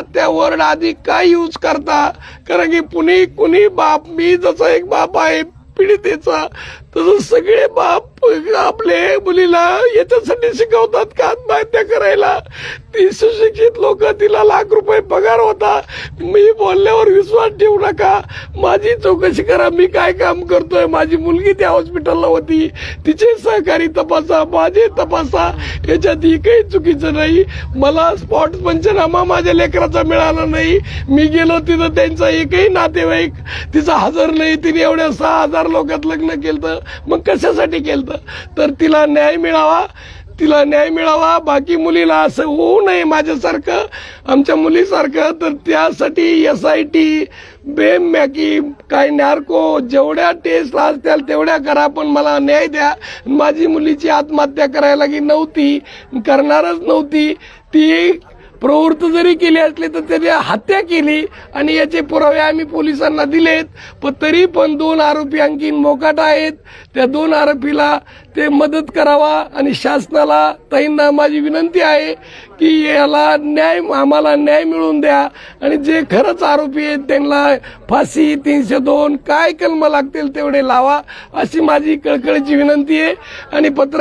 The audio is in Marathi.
त्या वर्ड आधी काय यूज करता? कारण की कुणी कुणी बाप मी जसा एक बाप आहे पीडितेचा तसं सगळे बाप आपले मुलीला याच्यासाठी शिकवतात का आत्महत्या करायला? ती सुशिक्षित लोक तिला लाख रुपये पगार होता. मी बोलल्यावर विश्वास ठेवू नका. माझी चौकशी करा मी काय काम करतोय? माझी मुलगी त्या हॉस्पिटलला होती. तिचे सहकारी तपासा माझे तपासा. याच्यात ही काही चुकीचं नाही. मला स्पॉट पंचनामा माझ्या लेकराचा मिळाला नाही. मी गेलो तिथं त्यांचा एकही नातेवाईक तिचा हजर नाही. तिने एवढ्या सहा हजार लोकात लग्न केलं मग कशासाठी केलं तर तिला न्याय मिळावा तिला न्याय मिळावा. बाकी मुलीला असं होऊ नये माझ्यासारखं आमच्या मुलीसारखं. तर त्यासाठी एस आय टी बेम मॅकी काय नार्को जेवढ्या टेस्ट असतील तेवढ्या करा पण मला न्याय द्या. माझी मुलीची आत्महत्या करायला की नव्हती करणारच नव्हती. ती प्रवृत्त जरी केली असली तर त्याने हत्या केली आणि याचे पुरावे आम्ही पोलिसांना दिलेत. पण तरी पण दोन आरोपी आणखीन मोकाट आहेत. त्या दोन आरोपीला ते मदत करावा आणि शासनाला ताईंना माझी विनंती आहे की याला न्याय आम्हाला न्याय मिळवून द्या. आणि जे खरंच आरोपी आहेत त्यांना फाशी तीनशे दोन काय कलम लागतील तेवढे लावा अशी माझी कळकळीची विनंती आहे. आणि पत्र